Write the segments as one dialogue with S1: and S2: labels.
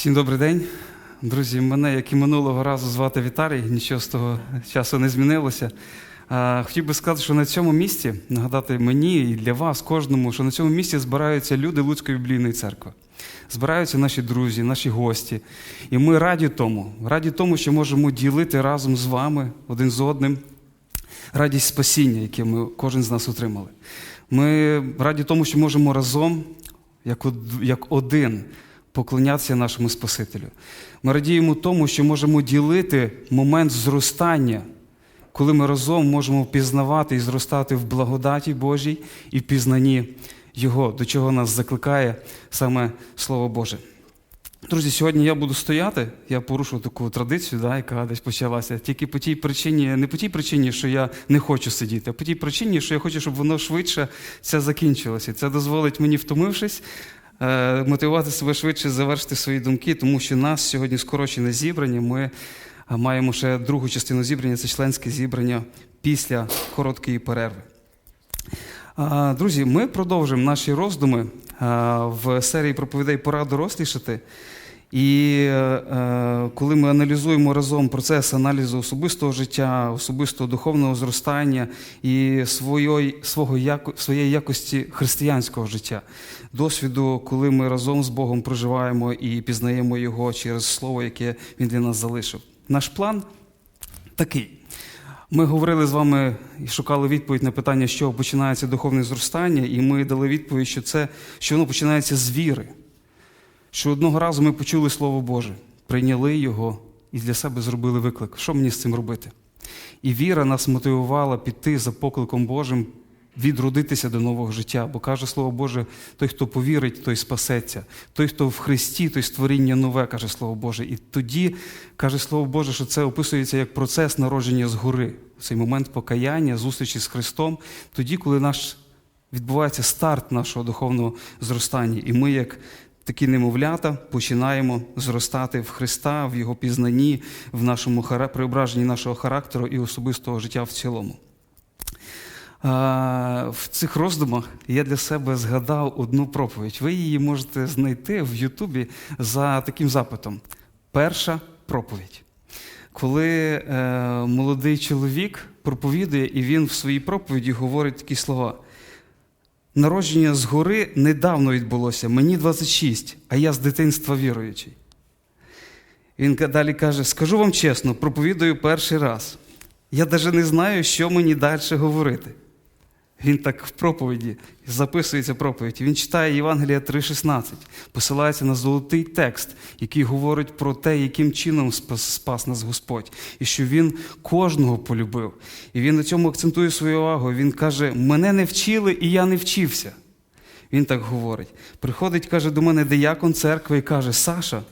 S1: Всім добрий день. Друзі, мене, як і минулого разу, звати Віталій, нічого з того часу не змінилося. Хотів би сказати, що на цьому місці, нагадати мені і для вас, кожному, що на цьому місці збираються люди Луцької біблійної церкви. Збираються наші друзі, наші гості. І ми раді тому, раді тому, що можемо ділити разом з вами один з одним радість спасіння, яке ми кожен з нас отримали. Ми раді тому, що можемо разом, як один, поклонятися нашому Спасителю. Ми радіємо тому, що можемо ділити момент зростання, коли ми разом можемо пізнавати і зростати в благодаті Божій і в пізнанні Його, до чого нас закликає саме Слово Боже. Друзі, сьогодні я буду стояти, я порушу таку традицію, да, яка десь почалася, тільки по тій причині, не по тій причині, що я не хочу сидіти, а по тій причині, що я хочу, щоб воно швидше це закінчилося. Це дозволить мені, втомившись, мотивувати себе швидше завершити свої думки, тому що нас сьогодні скорочене зібрання. Ми е, маємо ще другу частину зібрання, це членське зібрання після короткої перерви. Друзі, ми продовжимо наші роздуми в серії проповідей Пора дорослішати. І е, коли ми аналізуємо разом процес аналізу особистого життя, особистого духовного зростання і своєї, свого, яко- своєї якості християнського життя, досвіду, коли ми разом з Богом проживаємо і пізнаємо Його через Слово, яке Він для нас залишив. Наш план такий. Ми говорили з вами і шукали відповідь на питання, з чого починається духовне зростання, і ми дали відповідь, що це що воно починається з віри. Що одного разу ми почули Слово Боже, прийняли його і для себе зробили виклик. Що мені з цим робити? І віра нас мотивувала піти за покликом Божим, відродитися до нового життя. Бо каже Слово Боже, той, хто повірить, той спасеться. Той, хто в Христі, той створіння нове, каже Слово Боже. І тоді каже Слово Боже, що це описується як процес народження згори. Цей момент покаяння, зустрічі з Христом, тоді, коли наш відбувається старт нашого духовного зростання. І ми, як такі немовлята, починаємо зростати в Христа, в Його пізнанні, в нашому преображенні нашого характеру і особистого життя в цілому. В цих роздумах я для себе згадав одну проповідь. Ви її можете знайти в Ютубі за таким запитом: Перша проповідь. Коли е, молодий чоловік проповідує, і він в своїй проповіді говорить такі слова. Народження згори недавно відбулося, мені 26, а я з дитинства віруючий. Він далі каже: скажу вам чесно, проповідую перший раз. Я навіть не знаю, що мені далі говорити. Він так в проповіді записується проповідь. Він читає Євангелія 3,16, посилається на золотий текст, який говорить про те, яким чином спас, нас Господь, і що він кожного полюбив. І він на цьому акцентує свою увагу. Він каже: мене не вчили, і я не вчився. Він так говорить. Приходить, каже, до мене деякон церкви і каже: Саша,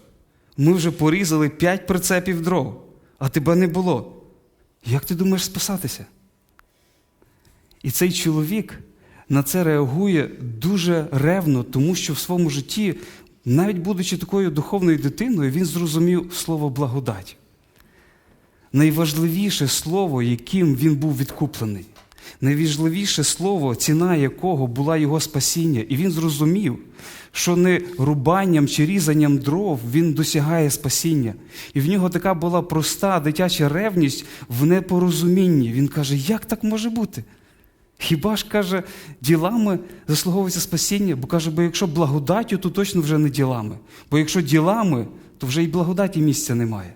S1: ми вже порізали п'ять прицепів дров, а тебе не було. Як ти думаєш спасатися? І цей чоловік на це реагує дуже ревно, тому що в своєму житті, навіть будучи такою духовною дитиною, він зрозумів слово благодать. Найважливіше слово, яким він був відкуплений. Найважливіше слово, ціна якого була його спасіння. І він зрозумів, що не рубанням чи різанням дров він досягає спасіння. І в нього така була проста дитяча ревність в непорозумінні. Він каже, як так може бути? Хіба ж каже, ділами заслуговується спасіння? Бо каже, бо якщо благодаттю, то точно вже не ділами. Бо якщо ділами, то вже і благодаті місця немає.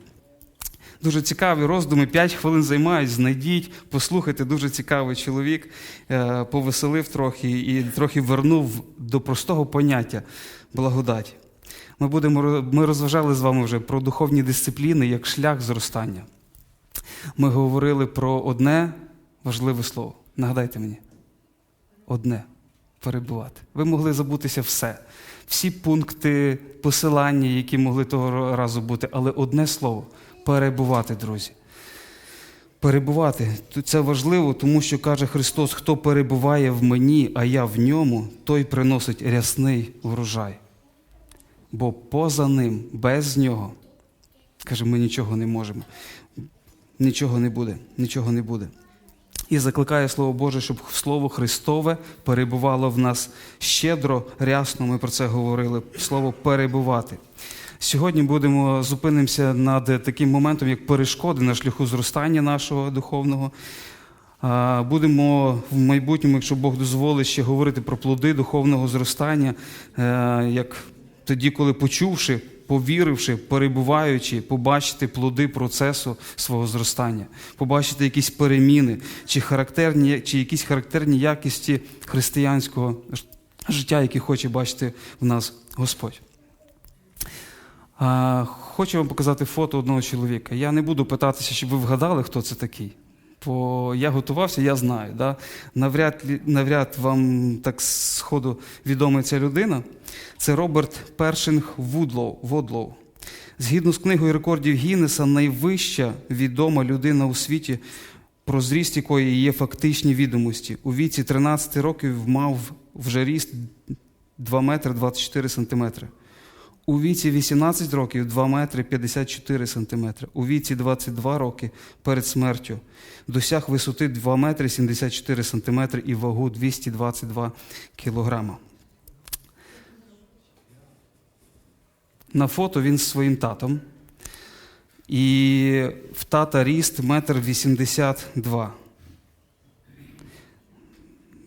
S1: Дуже цікаві роздуми, 5 хвилин займають, знайдіть, послухайте, дуже цікавий чоловік, е, повеселив трохи і трохи вернув до простого поняття благодаті. Ми, будемо, ми розважали з вами вже про духовні дисципліни як шлях зростання. Ми говорили про одне важливе слово. Нагадайте мені. Одне перебувати. Ви могли забутися все. Всі пункти посилання, які могли того разу бути, але одне слово перебувати, друзі. Перебувати. Це важливо, тому що каже Христос: хто перебуває в мені, а я в ньому, той приносить рясний врожай. Бо поза ним, без нього, каже, ми нічого не можемо. Нічого не буде, нічого не буде. І закликає Слово Боже, щоб Слово Христове перебувало в нас щедро, рясно. Ми про це говорили. Слово перебувати. Сьогодні будемо зупинимося над таким моментом, як перешкоди на шляху зростання нашого духовного. Будемо в майбутньому, якщо Бог дозволить, ще говорити про плоди духовного зростання, е, як тоді, коли почувши, повіривши, перебуваючи, побачити плоди процесу свого зростання, побачити якісь переміни, чи характерні, чи якісь характерні якісті християнського життя, які хоче бачити в нас Господь. Хочу вам показати фото одного чоловіка. Я не буду питатися, щоб ви вгадали, хто це такий. Бо я готувався, я знаю. Да? Навряд, навряд вам так сходу відома ця людина. Це Роберт Першинг Вудлоу, Водлоу. Згідно з книгою рекордів Гіннеса, найвища відома людина у світі, про зріст якої є фактичні відомості. У віці 13 років мав вже ріст 2 метри 24 сантиметри. У віці 18 років 2 метри 54 сантиметри. У віці 22 роки перед смертю досяг висоти 2 метри 74 сантиметри і вагу 222 кілограма. На фото він з своїм татом. І в тата ріст метр 82.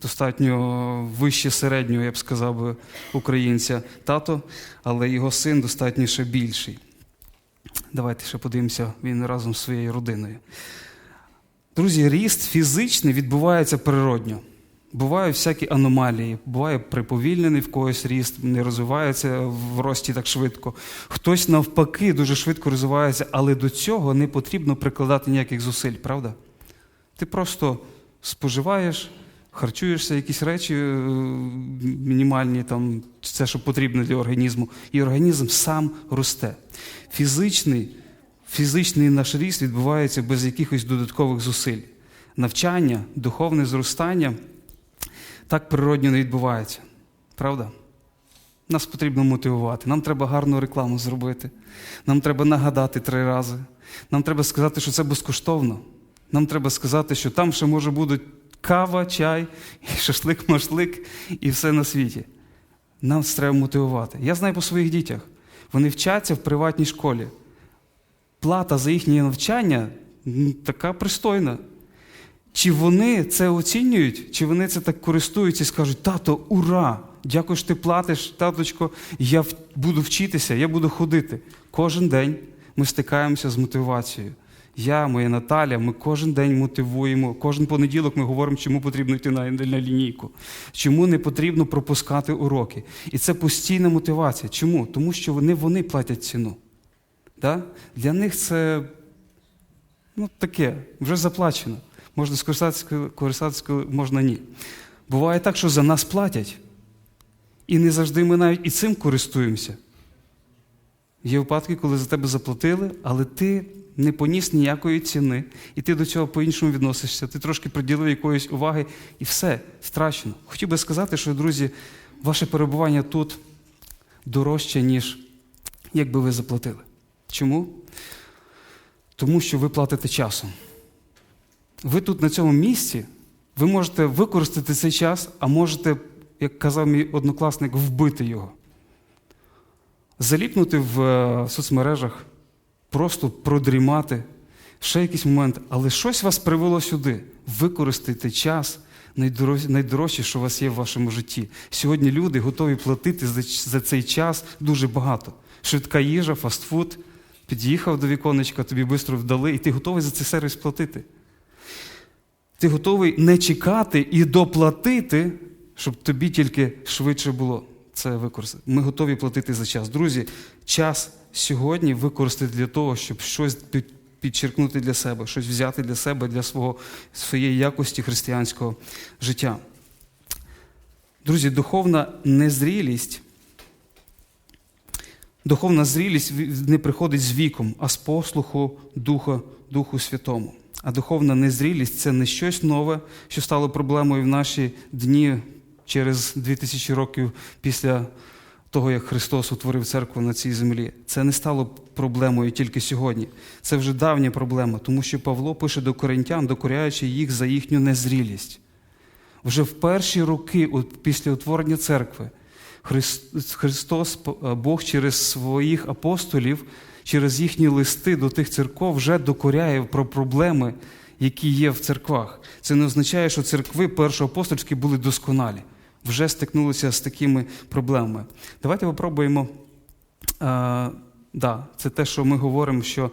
S1: Достатньо вище середнього, я б сказав би, українця тато, але його син достатньо ще більший. Давайте ще подивимося, він разом з своєю родиною. Друзі, ріст фізичний відбувається природньо. Бувають всякі аномалії, буває приповільнений в когось ріст, не розвивається в рості так швидко. Хтось навпаки дуже швидко розвивається, але до цього не потрібно прикладати ніяких зусиль, правда? Ти просто споживаєш, харчуєшся, якісь речі е, мінімальні, там, це, що потрібно для організму, і організм сам росте. Фізичний, фізичний наш ріст відбувається без якихось додаткових зусиль. Навчання, духовне зростання так природньо не відбувається. Правда? Нас потрібно мотивувати. Нам треба гарну рекламу зробити. Нам треба нагадати три рази. Нам треба сказати, що це безкоштовно. Нам треба сказати, що там ще може бути кава, чай, шашлик, машлик і все на світі. Нам треба мотивувати. Я знаю по своїх дітях. Вони вчаться в приватній школі. Плата за їхнє навчання така пристойна. Чи вони це оцінюють, чи вони це так користуються і скажуть, тато, ура! Дякую, що ти платиш, таточко, я буду вчитися, я буду ходити. Кожен день ми стикаємося з мотивацією. Я, моя Наталя, ми кожен день мотивуємо. Кожен понеділок ми говоримо, чому потрібно йти на, лінійку, чому не потрібно пропускати уроки. І це постійна мотивація. Чому? Тому що вони, вони платять ціну. Да? Для них це ну, таке, вже заплачено. Можна скористатися, користатися, можна ні. Буває так, що за нас платять. І не завжди ми навіть і цим користуємося. Є випадки, коли за тебе заплатили, але ти не поніс ніякої ціни, і ти до цього по-іншому відносишся, ти трошки приділив якоїсь уваги, і все, страчено. Хотів би сказати, що, друзі, ваше перебування тут дорожче, ніж якби ви заплатили. Чому? Тому що ви платите часом. Ви тут на цьому місці, ви можете використати цей час, а можете, як казав мій однокласник, вбити його. Заліпнути в е, соцмережах, просто продрімати, ще якийсь момент, але щось вас привело сюди. Використайте час найдорожче, що у вас є в вашому житті. Сьогодні люди готові платити за, цей час дуже багато. Швидка їжа, фастфуд, під'їхав до віконечка, тобі швидко вдали, і ти готовий за цей сервіс платити. Ти готовий не чекати і доплатити, щоб тобі тільки швидше було це використати. Ми готові платити за час. Друзі, час сьогодні використати для того, щоб щось підчеркнути для себе, щось взяти для себе, для свого, своєї якості християнського життя. Друзі, духовна незрілість. Духовна зрілість не приходить з віком, а з послуху Духа, Духу Святому. А духовна незрілість це не щось нове, що стало проблемою в наші дні через 2000 років після того, як Христос утворив церкву на цій землі. Це не стало проблемою тільки сьогодні. Це вже давня проблема, тому що Павло пише до коринтян, докоряючи їх за їхню незрілість. Вже в перші роки після утворення церкви Христос, е, Бог через своїх апостолів, через їхні листи до тих церков вже докоряє про проблеми, які є в церквах. Це не означає, що церкви першоапостольські були досконалі, вже стикнулися з такими проблемами. Давайте попробуємо. Е, да, це те, що ми говоримо, що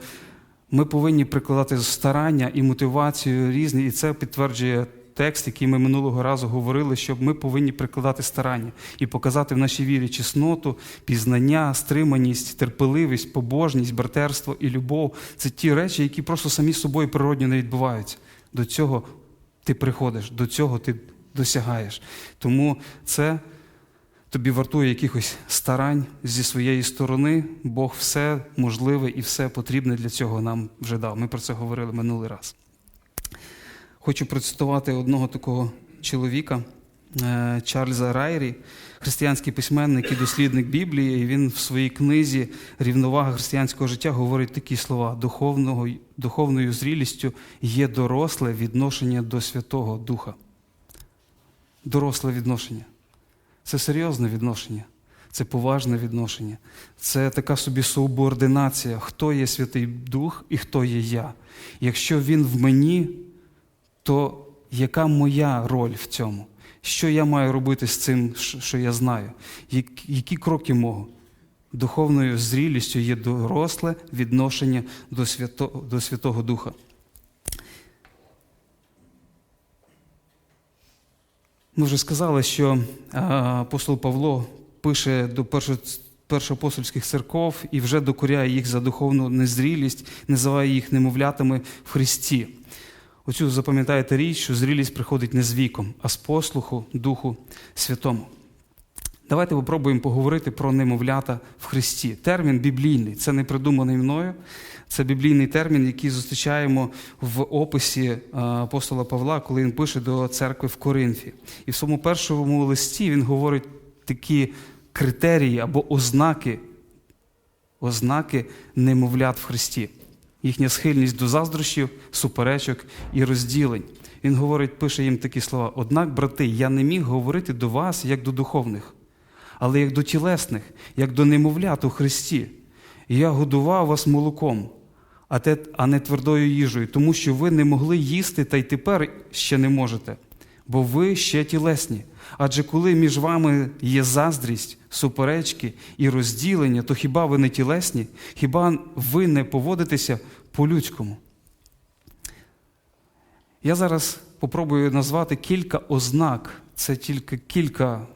S1: ми повинні прикладати старання і мотивацію різні, і це підтверджує текст, який ми минулого разу говорили, що ми повинні прикладати старання і показати в нашій вірі чесноту, пізнання, стриманість, терпеливість, побожність, братерство і любов. Це ті речі, які просто самі собою природньо не відбуваються. До цього ти приходиш, до цього ти досягаєш. Тому це тобі вартує якихось старань зі своєї сторони. Бог все можливе і все потрібне для цього нам вже дав. Ми про це говорили минулий раз. Хочу процитувати одного такого чоловіка е, Чарльза Райрі, християнський письменник і дослідник Біблії. І він в своїй книзі Рівновага християнського життя говорить такі слова: духовною зрілістю є доросле відношення до Святого Духа. Доросле відношення. Це серйозне відношення, це поважне відношення, це така собі субординація, хто є Святий Дух і хто є я. Якщо він в мені, то яка моя роль в цьому? Що я маю робити з цим, що я знаю? Які кроки мого? Духовною зрілістю є доросле відношення до Святого Духа. Ми вже сказали, що апостол Павло пише до першоапостольських церков і вже докоряє їх за духовну незрілість, називає їх немовлятами в Христі. Оцю запам'ятаєте річ, що зрілість приходить не з віком, а з послуху Духу Святому. Давайте попробуємо поговорити про немовлята в Христі. Термін біблійний, це не придуманий мною. Це біблійний термін, який зустрічаємо в описі апостола Павла, коли він пише до церкви в Коринфі. І в своєму першому листі він говорить такі критерії або ознаки, ознаки немовлят в Христі, їхня схильність до заздрощів, суперечок і розділень. Він говорить, пише їм такі слова: однак, брати, я не міг говорити до вас як до духовних, але як до тілесних, як до немовлят у Христі. Я годував вас молоком, а не твердою їжею, тому що ви не могли їсти та й тепер ще не можете, бо ви ще тілесні. Адже коли між вами є заздрість, суперечки і розділення, то хіба ви не тілесні? Хіба ви не поводитеся по-людському? Я зараз попробую назвати кілька ознак, це тільки кілька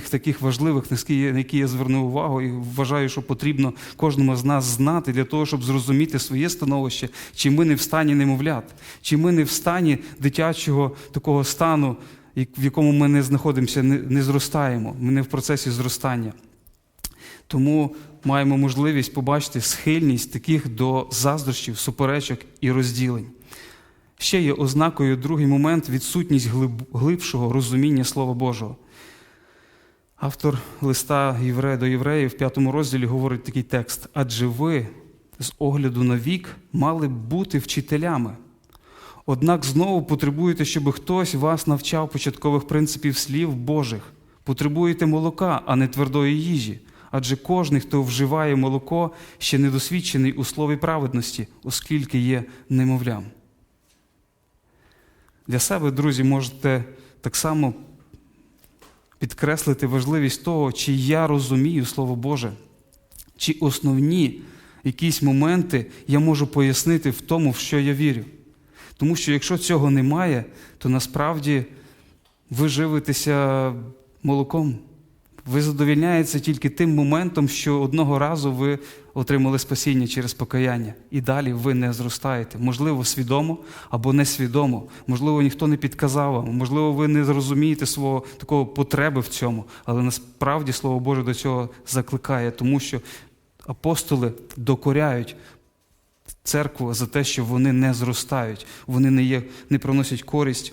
S1: тих таких важливих, на які я звернув увагу, і вважаю, що потрібно кожному з нас знати для того, щоб зрозуміти своє становище, чи ми не в стані немовлят, чи ми не в стані дитячого такого стану, в якому ми не знаходимося, не зростаємо, ми не в процесі зростання. Тому маємо можливість побачити схильність таких до заздрощів, суперечок і розділень. Ще є ознакою другий момент відсутність глибшого розуміння Слова Божого. Автор листа Єврея до євреїв в п'ятому розділі говорить такий текст: адже ви з огляду на вік мали б бути вчителями. Однак знову потребуєте, щоб хтось вас навчав початкових принципів слів Божих. Потребуєте молока, а не твердої їжі. Адже кожен, хто вживає молоко, ще недосвідчений у слові праведності, оскільки є немовлям. Для себе, друзі, можете так само підкреслити важливість того, чи я розумію Слово Боже, чи основні якісь моменти я можу пояснити в тому, в що я вірю. Тому що якщо цього немає, то насправді ви живитеся молоком. Ви задовільняєтеся тільки тим моментом, що одного разу ви отримали спасіння через покаяння, і далі ви не зростаєте. Можливо, свідомо або несвідомо. Можливо, ніхто не підказав вам, можливо, ви не зрозумієте свого такого потреби в цьому, але насправді Слово Боже до цього закликає, тому що апостоли докоряють. Церкву за те, що вони не зростають, вони не є, не приносять користь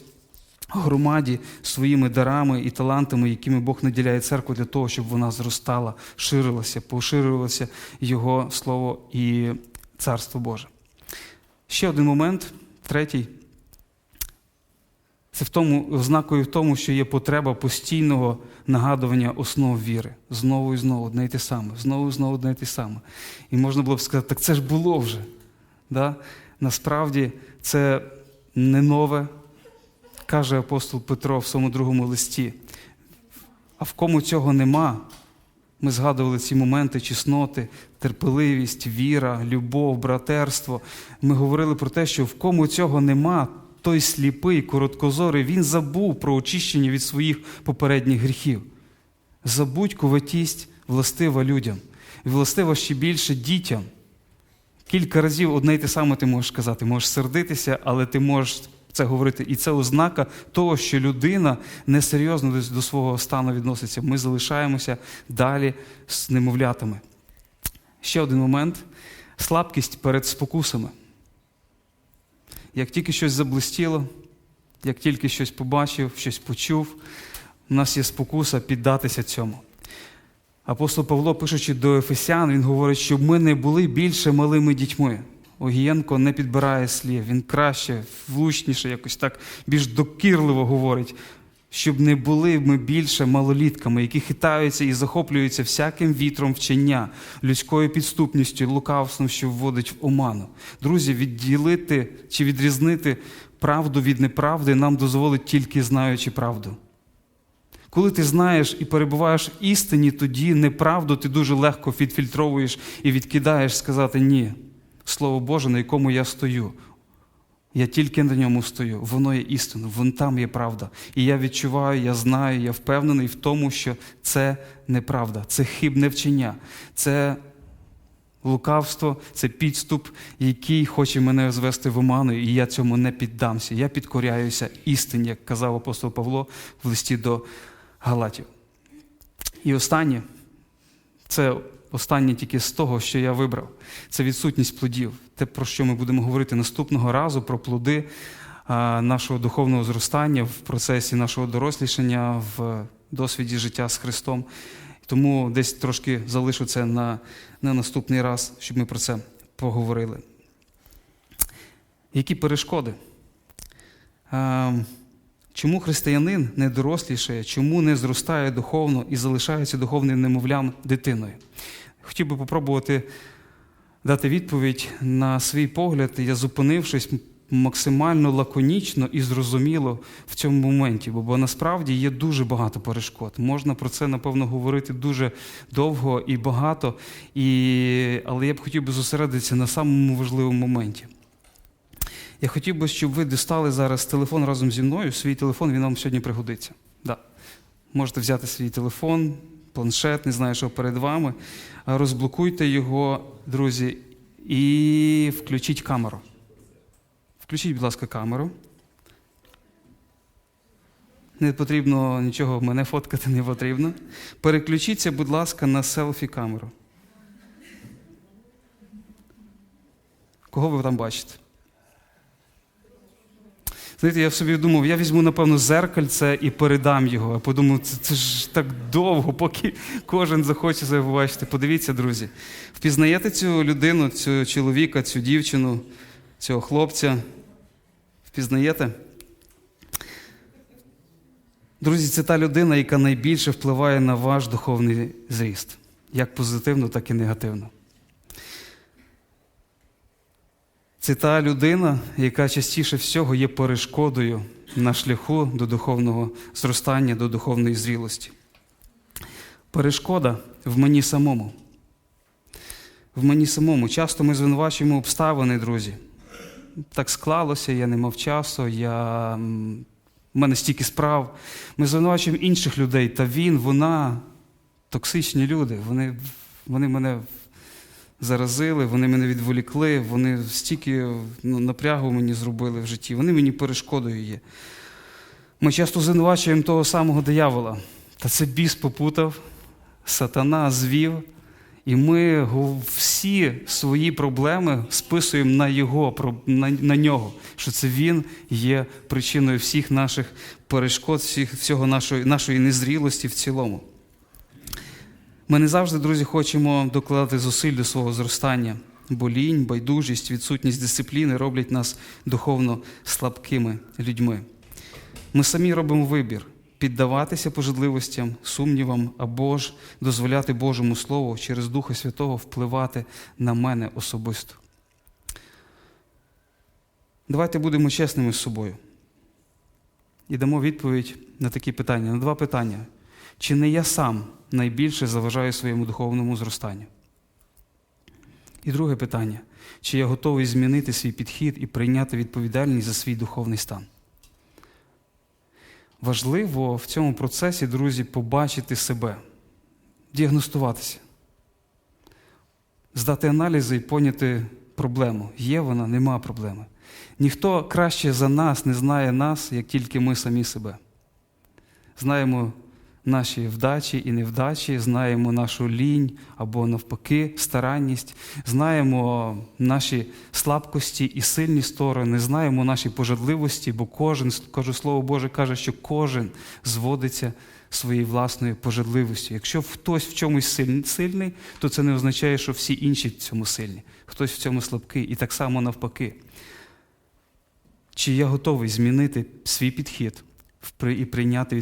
S1: громаді своїми дарами і талантами, якими Бог наділяє церкву для того, щоб вона зростала, ширилася, поширювалося Його Слово і Царство Боже. Ще один момент, третій. Це в тому, ознакою в тому, що є потреба постійного нагадування основ віри. Знову і знову одне й те саме, знову і знову одне й те саме. І можна було б сказати, так це ж було вже. Да? Насправді це не нове, каже апостол Петро в своєму другому листі. А в кому цього нема, ми згадували ці моменти чесноти, терпеливість, віра, любов, братерство. Ми говорили про те, що в кому цього нема, той сліпий, короткозорий, він забув про очищення від своїх попередніх гріхів. Забудь коватість властива людям, і властива ще більше дітям. Кілька разів одне й те саме ти можеш сказати, можеш сердитися, але ти можеш це говорити. І це ознака того, що людина несерйозно до, свого стану відноситься. Ми залишаємося далі з немовлятами. Ще один момент слабкість перед спокусами. Як тільки щось заблистіло, як тільки щось побачив, щось почув, у нас є спокуса піддатися цьому. Апостол Павло, пишучи до Ефесян, він говорить, щоб ми не були більше малими дітьми. Огієнко не підбирає слів, він краще, влучніше, якось так більш докірливо говорить, щоб не були ми більше малолітками, які хитаються і захоплюються всяким вітром вчення, людською підступністю, лукавством, що вводить в оману. Друзі, відділити чи відрізнити правду від неправди нам дозволить тільки знаючи правду. Коли ти знаєш і перебуваєш в істині, тоді неправду ти дуже легко відфільтровуєш і відкидаєш сказати ні. Слово Боже, на якому я стою. Я тільки на ньому стою. Воно є істинно, вон там є правда. І я відчуваю, я знаю, я впевнений в тому, що це неправда, це хибне вчення, це лукавство, це підступ, який хоче мене звести в оману, і я цьому не піддамся. Я підкоряюся істині, як казав апостол Павло в листі до Галатів. І останнє це останнє тільки з того, що я вибрав. Це відсутність плодів. Те, про що ми будемо говорити наступного разу, про плоди нашого духовного зростання в процесі нашого дорослішання, в досвіді життя з Христом. Тому десь трошки залишу це на, на наступний раз, щоб ми про це поговорили. Які перешкоди? Чому християнин не дорослішає, чому не зростає духовно і залишається духовним немовлям дитиною? Хотів би попробувати дати відповідь на свій погляд, я зупинившись максимально лаконічно і зрозуміло в цьому моменті, бо насправді є дуже багато перешкод. Можна про це, напевно, говорити дуже довго і багато, і... але я б хотів би зосередитися на самому важливому моменті. Я хотів би, щоб ви дістали зараз телефон разом зі мною. Свій телефон він вам сьогодні пригодиться. Да. Можете взяти свій телефон, планшет, не знаю, що перед вами. Розблокуйте його, друзі, і включіть камеру. Включіть, будь ласка, камеру. Не потрібно нічого мене фоткати не потрібно. Переключіться, будь ласка, на селфі-камеру. Кого ви там бачите? Знаєте, я собі думав, я візьму, напевно, зеркальце і передам його. Я подумав, це, це ж так довго, поки кожен захоче це побачити. Подивіться, друзі. Впізнаєте цю людину, цю чоловіка, цю дівчину, цього хлопця? Впізнаєте? Друзі, це та людина, яка найбільше впливає на ваш духовний зріст, як позитивно, так і негативно. Це та людина, яка частіше всього є перешкодою на шляху до духовного зростання, до духовної зрілості. Перешкода в мені самому. В мені самому. Часто ми звинувачуємо обставини, друзі. Так склалося, я не мав часу, я... в мене стільки справ. Ми звинувачуємо інших людей, та він, вона токсичні люди. Вони, Вони мене заразили, вони мене відволікли, вони стільки ну, напрягу мені зробили в житті, вони мені перешкодою є. Ми часто звинувачуємо того самого диявола. Та це біс попутав, сатана звів, і ми всі свої проблеми списуємо на його, на, на нього, що це він є причиною всіх наших перешкод, всіх, всього нашої, нашої незрілості в цілому. Ми не завжди, друзі, хочемо докладати зусиль до свого зростання, бо лінь, байдужість, відсутність дисципліни роблять нас духовно слабкими людьми. Ми самі робимо вибір піддаватися пожадливостям, сумнівам або ж дозволяти Божому Слову через Духа Святого впливати на мене особисто. Давайте будемо чесними з собою і дамо відповідь на такі питання, на два питання. Чи не я сам найбільше заважаю своєму духовному зростанню? І друге питання: чи я готовий змінити свій підхід і прийняти відповідальність за свій духовний стан? Важливо в цьому процесі, друзі, побачити себе, діагностуватися, здати аналізи і поняти проблему. Є вона, нема проблеми. Ніхто краще за нас не знає нас, як тільки ми самі себе. Знаємо наші вдачі і невдачі, знаємо нашу лінь або навпаки старанність, знаємо наші слабкості і сильні сторони, знаємо наші пожадливості, бо кожен, каже Слово Боже, каже, що кожен зводиться своєю власною пожадливістю. Якщо хтось в чомусь сильний, то це не означає, що всі інші в цьому сильні. Хтось в цьому слабкий, і так само навпаки. Чи я готовий змінити свій підхід і прийняти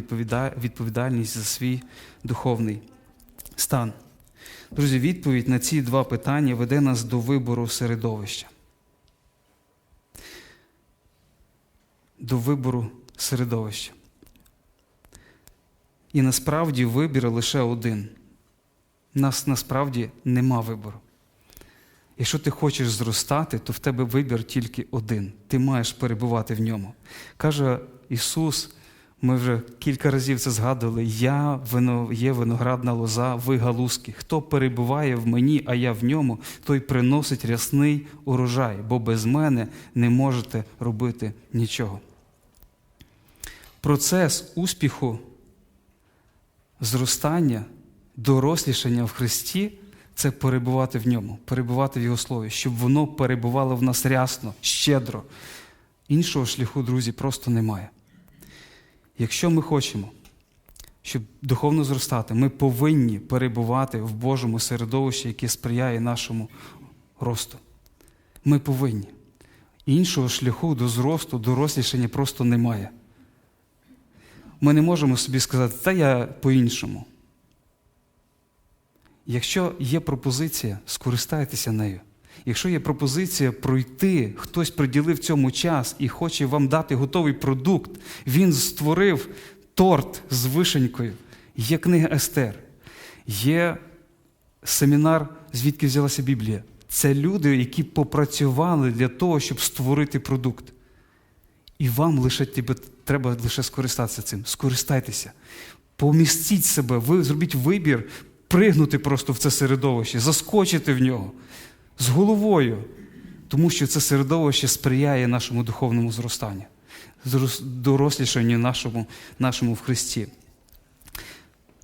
S1: відповідальність за свій духовний стан? Друзі, відповідь на ці два питання веде нас до вибору середовища. До вибору середовища. І насправді вибір лише один. Нас насправді нема вибору. Якщо ти хочеш зростати, то в тебе вибір тільки один. Ти маєш перебувати в ньому. Каже Ісус, ми вже кілька разів це згадували: Я є виноградна лоза, ви галузки. Хто перебуває в мені, а я в ньому, той приносить рясний урожай, бо без мене не можете робити нічого. Процес успіху, зростання, дорослішання в Христі це перебувати в ньому, перебувати в Його слові, щоб воно перебувало в нас рясно, щедро. Іншого шляху, друзі, просто немає. Якщо ми хочемо, щоб духовно зростати, ми повинні перебувати в Божому середовищі, яке сприяє нашому росту. Ми повинні. Іншого шляху до зросту, дорослішання просто немає. Ми не можемо собі сказати, та я по-іншому. Якщо є пропозиція, скористайтеся нею. Якщо є пропозиція пройти, хтось приділив цьому час і хоче вам дати готовий продукт, він створив торт з вишенькою, є книга Естер, є семінар, звідки взялася Біблія. Це люди, які попрацювали для того, щоб створити продукт. І вам лише треба лише скористатися цим. Скористайтеся. Помістіть себе, ви зробіть вибір, пригнути просто в це середовище, заскочити в нього з головою, тому що це середовище сприяє нашому духовному зростанню, дорослішанню нашому, нашому в Христі.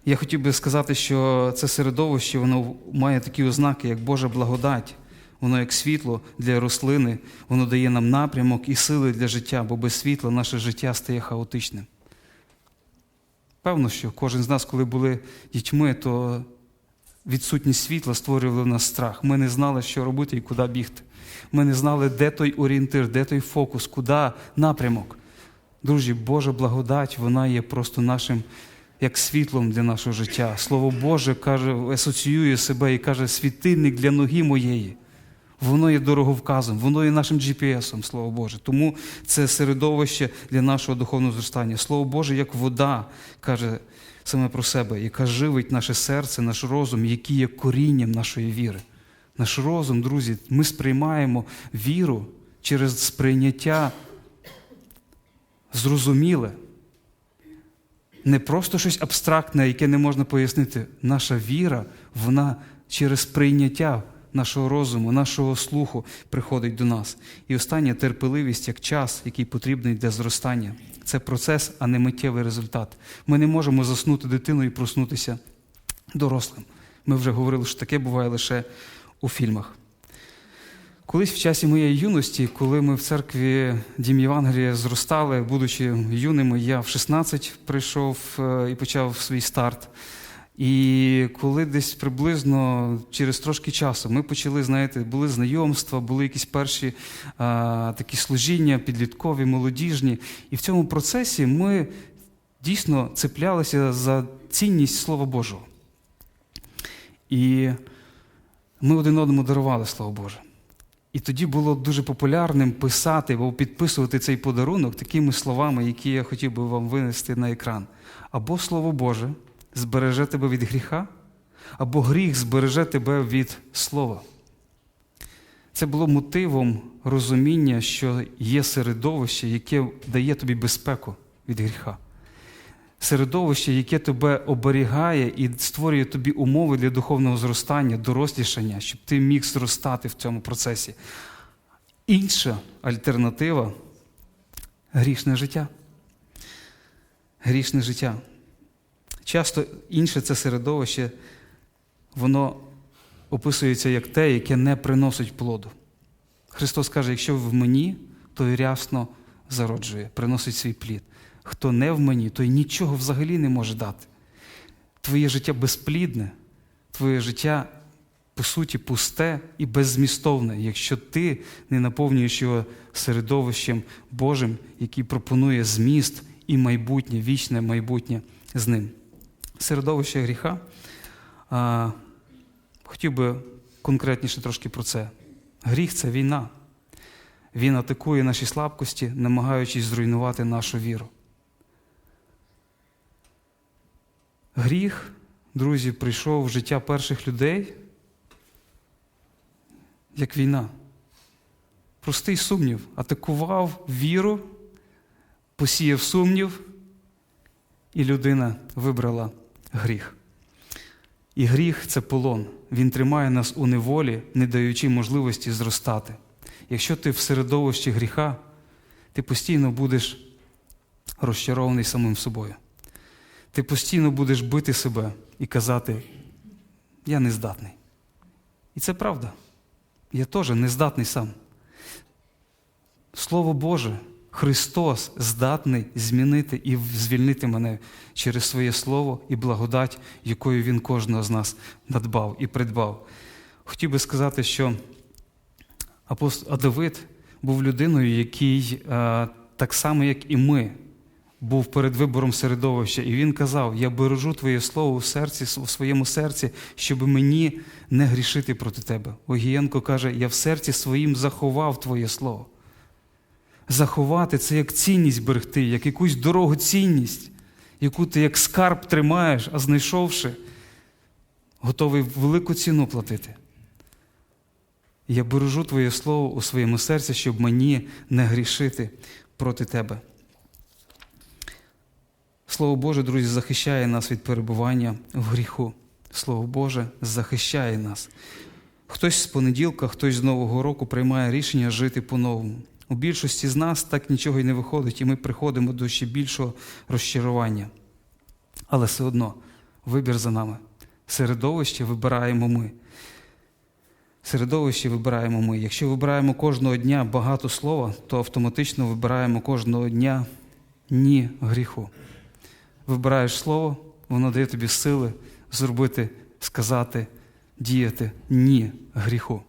S1: Я хотів би сказати, що це середовище воно має такі ознаки, як Божа благодать. Воно як світло для рослини, воно дає нам напрямок і сили для життя, бо без світла наше життя стає хаотичним. Певно, що кожен з нас, коли були дітьми, то відсутність світла створювала в нас страх. Ми не знали, що робити і куди бігти. Ми не знали, де той орієнтир, де той фокус, куди напрямок. Друзі, Божа благодать, вона є просто нашим як світлом для нашого життя. Слово Боже каже, асоціює себе і каже, світильник для ноги моєї. Воно є дороговказом, воно є нашим GPS-ом, Слово Боже. Тому це середовище для нашого духовного зростання. Слово Боже, як вода, каже саме про себе, яка живить наше серце, наш розум, який є корінням нашої віри. Наш розум, друзі, ми сприймаємо віру через сприйняття зрозуміле. Не просто щось абстрактне, яке не можна пояснити. Наша віра, вона через прийняття нашого розуму, нашого слуху приходить до нас. І остання терпеливість як час, який потрібний для зростання. Це процес, а не миттєвий результат. Ми не можемо заснути дитину і проснутися дорослим. Ми вже говорили, що таке буває лише у фільмах. Колись в часі моєї юності, коли ми в церкві Дім Євангелія зростали, будучи юними, я в 16 прийшов е, і почав свій старт. І коли десь приблизно через трошки часу ми почали, знаєте, були знайомства, були якісь перші а, такі служіння, підліткові, молодіжні. І в цьому процесі ми дійсно цеплялися за цінність Слова Божого. І ми один одному дарували Слово Боже. І тоді було дуже популярним писати або підписувати цей подарунок такими словами, які я хотів би вам винести на екран. Або Слово Боже збереже тебе від гріха, або гріх збереже тебе від слова. Це було мотивом розуміння, що є середовище, яке дає тобі безпеку від гріха. Середовище, яке тебе оберігає і створює тобі умови для духовного зростання, дорослішання, щоб ти міг зростати в цьому процесі. Інша альтернатива грішне життя. Грішне життя. Часто інше це середовище, воно описується як те, яке не приносить плоду. Христос каже, якщо в мені, той рясно зароджує, приносить свій плід. Хто не в мені, той нічого взагалі не може дати. Твоє життя безплідне, твоє життя, по суті, пусте і беззмістовне, якщо ти не наповнюєш його середовищем Божим, який пропонує зміст і майбутнє, вічне майбутнє з ним. Середовище гріха. Хотів би конкретніше трошки про це. Гріх це війна. Він атакує наші слабкості, намагаючись зруйнувати нашу віру. Гріх, друзі, прийшов в життя перших людей як війна. Простий сумнів. Атакував віру, посіяв сумнів, і людина вибрала гріх. І гріх це полон. Він тримає нас у неволі, не даючи можливості зростати. Якщо ти в середовищі гріха, ти постійно будеш розчарований самим собою. Ти постійно будеш бити себе і казати, я не здатний. І це правда. Я теж не здатний сам. Слово Боже, Христос здатний змінити і звільнити мене через своє Слово і благодать, якою Він кожного з нас надбав і придбав. Хотів би сказати, що апостол Давид був людиною, який так само, як і ми, був перед вибором середовища, і він казав: Я бережу Твоє слово у серці, у своєму серці, щоб мені не грішити проти тебе. Огієнко каже: Я в серці своїм заховав Твоє слово. Заховати це як цінність берегти, як якусь дорогу цінність, яку ти як скарб тримаєш, а знайшовши, готовий велику ціну платити. Я бережу Твоє Слово у своєму серці, щоб мені не грішити проти Тебе. Слово Боже, друзі, захищає нас від перебування в гріху. Слово Боже захищає нас. Хтось з понеділка, хтось з Нового року приймає рішення жити по-новому. У більшості з нас так нічого й не виходить, і ми приходимо до ще більшого розчарування. Але все одно вибір за нами. Середовище вибираємо ми. Середовище вибираємо ми. Якщо вибираємо кожного дня багато слова, то автоматично вибираємо кожного дня ні гріху. Вибираєш слово, воно дає тобі сили зробити, сказати, діяти ні гріху.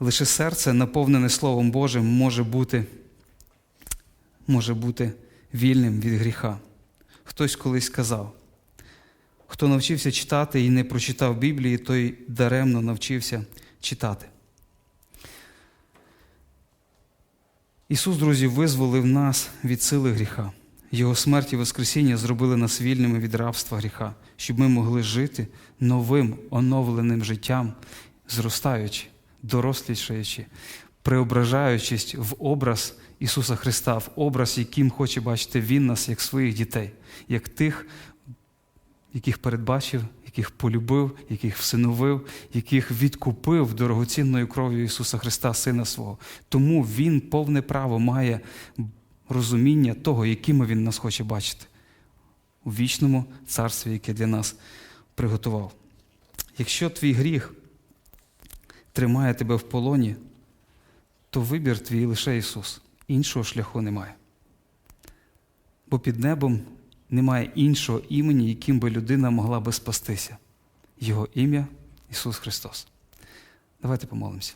S1: Лише серце, наповнене Словом Божим, може бути, може бути вільним від гріха. Хтось колись сказав, хто навчився читати і не прочитав Біблії, той даремно навчився читати. Ісус, друзі, визволив нас від сили гріха. Його смерть і Воскресіння зробили нас вільними від рабства гріха, щоб ми могли жити новим оновленим життям, зростаючи, дорослішаючи, преображаючись в образ Ісуса Христа, в образ, яким хоче бачити Він нас, як своїх дітей, як тих, яких передбачив, яких полюбив, яких всиновив, яких відкупив дорогоцінною кров'ю Ісуса Христа, Сина свого. Тому Він повне право має розуміння того, якими Він нас хоче бачити у вічному царстві, яке для нас приготував. Якщо твій гріх тримає тебе в полоні, то вибір твій лише Ісус. Іншого шляху немає. Бо під небом немає іншого імені, яким би людина могла би спастися. Його ім'я Ісус Христос. Давайте помолимося.